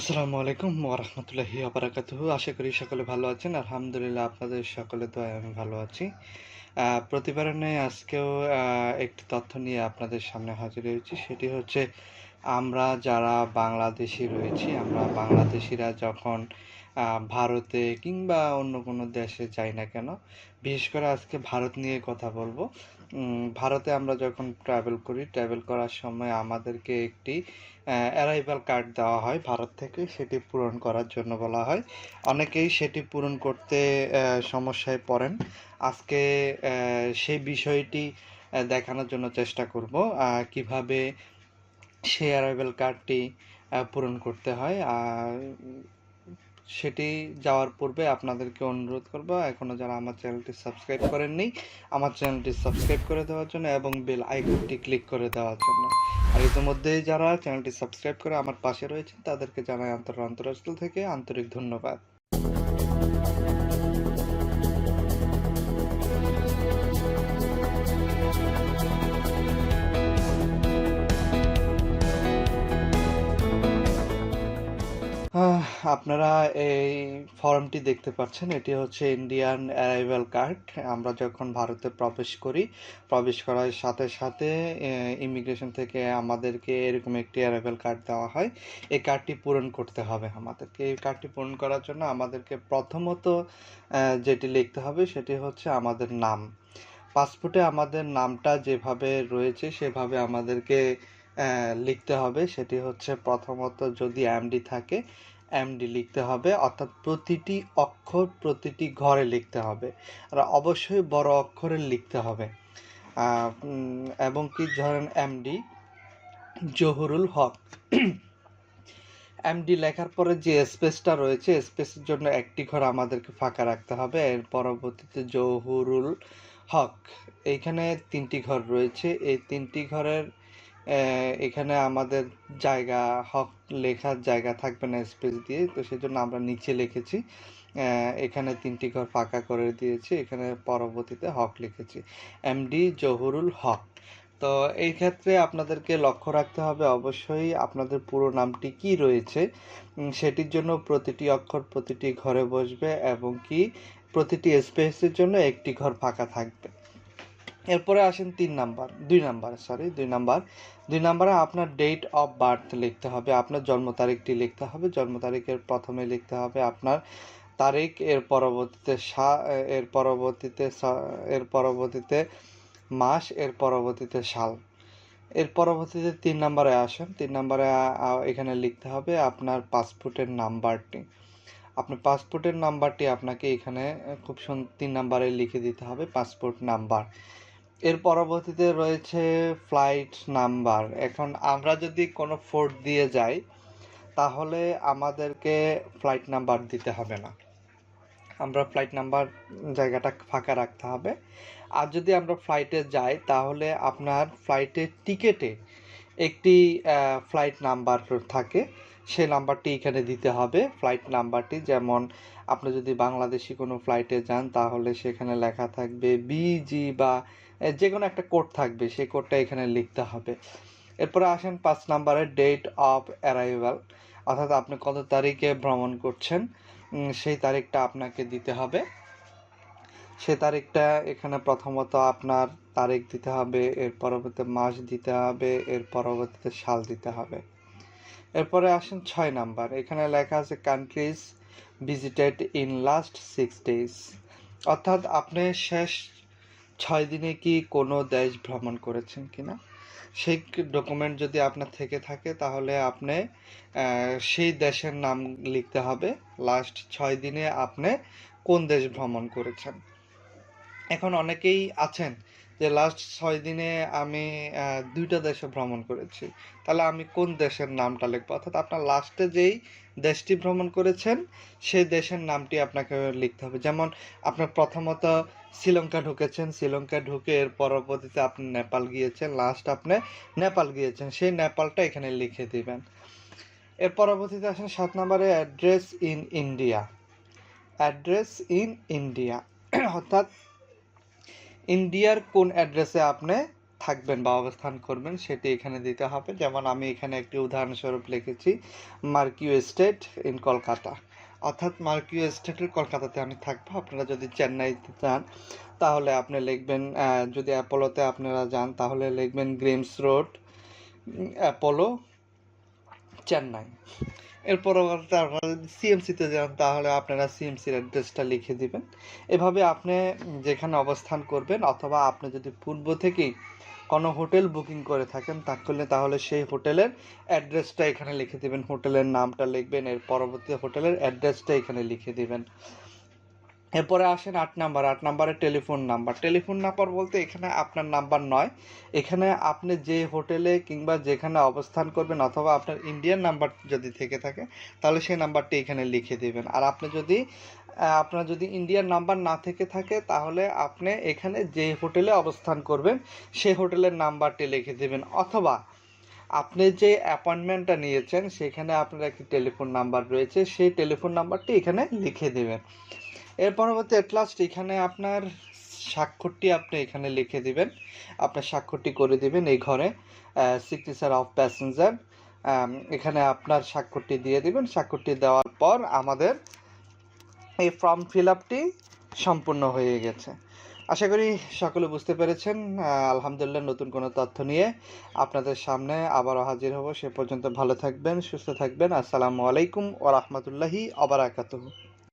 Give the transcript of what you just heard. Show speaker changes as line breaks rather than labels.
আসসালামু আলাইকুম ওরহমতুল্লাহি আবরাকাতুহু আশা করি সকলে ভালো আছেন। আলহামদুলিল্লাহ আপনাদের সকলে তো আমি ভালো আছি। প্রতিবারের ন্যায় আজকেও একটি তথ্য নিয়ে আপনাদের সামনে হাজির হয়েছি। সেটি হচ্ছে, আমরা যারা বাংলাদেশি রয়েছি, আমরা বাংলাদেশিরা যখন ভারতে কিংবা অন্য কোনো দেশে যাই না কেন, বিশেষ করে আজকে ভারত নিয়ে কথা বলব। ভারতে আমরা যখন ট্রাভেল করি ট্রাভেল করার সময় আমাদেরকে একটি অ্যারাইভাল কার্ড দেওয়া হয় ভারত থেকে, সেটি পূরণ করার জন্য বলা হয়। অনেকেই সেটি পূরণ করতে সমস্যায় পড়েন। আজকে সেই বিষয়টি দেখানোর জন্য চেষ্টা করব কীভাবে সেই অ্যারাইভাল কার্ডটি পূরণ করতে হয়। আর সেটি যাওয়ার পূর্বে আপনাদেরকে অনুরোধ করব, এখনও যারা আমার চ্যানেলটি সাবস্ক্রাইব করেননি, আমার চ্যানেলটি সাবস্ক্রাইব করে দেওয়ার জন্য এবং বেল আইকনটি ক্লিক করে দেওয়ার জন্য। আর ইতিমধ্যেই যারা চ্যানেলটি সাবস্ক্রাইব করে আমার পাশে রয়েছেন, তাদেরকে জানাই অন্তর অন্তরস্থল থেকে আন্তরিক ধন্যবাদ। আপনারা এই ফর্মটি দেখতে পাচ্ছেন, এটি হচ্ছে ইন্ডিয়ান অ্যারাইভাল কার্ড আমরা যখন ভারতে প্রবেশ করি, প্রবেশ করার সাথে সাথে ইমিগ্রেশন থেকে আমাদেরকে এরকম একটি অ্যারাইভাল কার্ড দেওয়া হয়। এই কার্ডটি পূরণ করতে হবে আমাদেরকে। এই কার্ডটি পূরণ করার জন্য আমাদেরকে প্রথমত যেটি লিখতে হবে সেটি হচ্ছে আমাদের নাম। পাসপোর্টে আমাদের নামটা যেভাবে রয়েছে, সেভাবে আমাদেরকে লিখতে হবে। সেটি হচ্ছে প্রথমত যদি এমডি থাকে এমডি লিখতে হবে। অর্থাৎ প্রতিটি অক্ষর প্রতিটি ঘরে লিখতে হবে। আর অবশ্যই বড় অক্ষরে লিখতে হবে। এবং কি ধরেন এমডি জহুরুল হক। এমডি লেখার পরে যে স্পেসটা রয়েছে স্পেসের জন্য একটি ঘর আমাদেরকে ফাঁকা রাখতে হবে। এর পরবর্তীতে জহুরুল হক। এইখানে তিনটি ঘর রয়েছে। এই তিনটি ঘরের এখানে আমাদের জায়গা, হক লেখার জায়গা থাকবে না স্পেস দিয়ে, তো সেজন্য আমরা নিচে লিখেছি। এখানে তিনটি ঘর ফাঁকা করে দিয়েছি, এখানে পরবর্তীতে হক লিখেছি। এমডি জহুরুল হক। তো এই ক্ষেত্রে আপনাদেরকে লক্ষ্য রাখতে হবে অবশ্যই আপনাদের পুরো নামটি কি রয়েছে। সেটির জন্য প্রতিটি অক্ষর প্রতিটি ঘরে বসবে এবং কি প্রতিটি স্পেসের জন্য একটি ঘর ফাঁকা থাকবে। এরপরে আসেন তিন নাম্বার, দুই নাম্বার সরি দুই নাম্বার। দুই নাম্বারে আপনার ডেট অফ বার্থ লিখতে হবে, আপনার জন্ম তারিখটি লিখতে হবে, জন্ম তারিখের প্রথমে লিখতে হবে আপনার তারিখ, এর পরবর্তীতে সা- এর পরবর্তীতে এর পরবর্তীতে মাস, এর পরবর্তীতে সাল। এর পরবর্তীতে তিন নম্বরে আসেন, তিন নম্বরে এখানে লিখতে হবে আপনার পাসপোর্টের নাম্বারটি। আপনার পাসপোর্টের নাম্বারটি আপনাকে এখানে খুব তিন নাম্বারে লিখে দিতে হবে, পাসপোর্ট নাম্বার। এর পরবর্তীতে রয়েছে ফ্লাইট নাম্বার এখন আমরা যদি কোনো ফোর্ট দিয়ে যাই, তাহলে আমাদেরকে ফ্লাইট নাম্বার দিতে হবে না। আমরা ফ্লাইট নাম্বার জায়গাটা ফাঁকা রাখতে হবে। আর যদি আমরা ফ্লাইটে যাই, তাহলে আপনার ফ্লাইটের টিকেটে একটি ফ্লাইট নাম্বার থাকে, সেই নাম্বারটি এখানে দিতে হবে। ফ্লাইট নাম্বারটি যেমন আপনি যদি বাংলাদেশি কোনো ফ্লাইটে যান, তাহলে সেখানে লেখা থাকবে বিজি বা যে কোনো একটা কোড থাকবে, সেই কোডটা এখানে লিখতে হবে। এরপরে আসেন পাঁচ নাম্বারের ডেট অফ অ্যারাইভাল অর্থাৎ আপনি কত তারিখে ভ্রমণ করছেন সেই তারিখটা আপনাকে দিতে হবে। সে তারিখটা এখানে প্রথমত আপনার তারিখ দিতে হবে, এর পরবর্তীতে মাস দিতে হবে, এর পরবর্তীতে সাল দিতে হবে। এরপরে আসেন ছয় নাম্বার, এখানে লেখা আছে countries visited in last six days অর্থাৎ আপনি শেষ ছয় দিনে কি কোনো দেশ ভ্রমণ করেছেন কিনা? সেই ডকুমেন্ট যদি আপনার থেকে থাকে, তাহলে আপনি সেই দেশের নাম লিখতে হবে লাস্ট ছয় দিনে আপনি কোন দেশ ভ্রমণ করেছেন। এখন অনেকেই আছেন যে লাস্ট ছয় দিনে আমি দুইটা দেশে ভ্রমণ করেছি। তাহলে আমি কোন দেশের নামটা লিখব? অর্থাৎ আপনার লাস্টে যেই দেশটি ভ্রমণ করেছেন, সেই দেশের নামটি আপনাকে লিখতে হবে। যেমন আপনার প্রথমত শ্রীলঙ্কা ঢুকেছেন, শ্রীলঙ্কা ঢুকে এর পরবর্তীতে আপনি নেপাল গিয়েছেন লাস্ট আপনি নেপাল গিয়েছেন। সেই নেপালটা এখানে লিখে দিবেন। এর পরবর্তীতে আসেন সাত নম্বরে address in India address in India অর্থাৎ ইন্ডিয়ার কোন অ্যাড্রেসে আপনি থাকবেন বা অবস্থান করবেন সেটি এখানে দিতে হবে। যেমন আমি এখানে একটি উদাহরণস্বরূপ লিখেছি, মার্কিউ স্টেট ইন কলকাতা। অর্থাৎ মার্কিউ স্টেটের কলকাতাতে আমি থাকব। আপনারা যদি চেন্নাইতে যান, তাহলে আপনি লিখবেন যদি অ্যাপোলোতে আপনারা যান, তাহলে লিখবেন গ্রিমস রোড অ্যাপোলো, চেন্নাই। এর তার আপনারা যদি সিএমসিতে যান, তাহলে আপনারা সিএমসির অ্যাড্রেসটা লিখে দিবেন। এভাবে আপনি যেখানে অবস্থান করবেন অথবা আপনি যদি পূর্ব থেকেই কোনো হোটেল বুকিং করে থাকেন তাহলে তাহলে সেই হোটেলের অ্যাড্রেসটা এখানে লিখে দিবেন। হোটেলের নামটা লিখবেন, এর পরবর্তী হোটেলের অ্যাড্রেসটা এখানে লিখে দিবেন। এরপরে আসেন আট নাম্বার, আট নাম্বারের টেলিফোন নাম্বার। টেলিফোন নাম্বার বলতে এখানে আপনার নাম্বার নয়। এখানে আপনি যে হোটেলে কিংবা যেখানে অবস্থান করবেন অথবা আপনার ইন্ডিয়ান নাম্বার যদি থেকে থাকে, তাহলে সেই নাম্বারটি এখানে লিখে দেবেন। আর আপনি যদি, আপনার যদি ইন্ডিয়ান নাম্বার না থেকে থাকে, তাহলে আপনি এখানে যে হোটেলে অবস্থান করবেন, সেই হোটেলের নাম্বারটি লিখে দেবেন। অথবা আপনি যে অ্যাপয়েন্টমেন্টটা নিয়েছেন, সেখানে আপনার একটি টেলিফোন নাম্বার রয়েছে, সেই টেলিফোন নাম্বারটি এখানে লিখে দেবেন। এর পরবর্তী এট লাস্ট এখানে আপনার স্বাক্ষরটি আপনি এখানে লিখে দিবেন। আপনার স্বাক্ষরটি করে দিবেন এই ঘরে সিগনেচার অফ প্যাসেঞ্জার এখানে আপনার স্বাক্ষরটি দিয়ে দিবেন। স্বাক্ষরটি দেওয়ার পর আমাদের এই ফর্ম ফিল আপটি সম্পূর্ণ হয়ে গেছে। আশা করি সকলে বুঝতে পেরেছেন। আলহামদুলিল্লাহ নতুন কোনো তথ্য নিয়ে আপনাদের সামনে আবারও হাজির হব। সে পর্যন্ত ভালো থাকবেন, সুস্থ থাকবেন। আসসালামু আলাইকুম ওরহমতুল্লাহি আবরাকাতুহু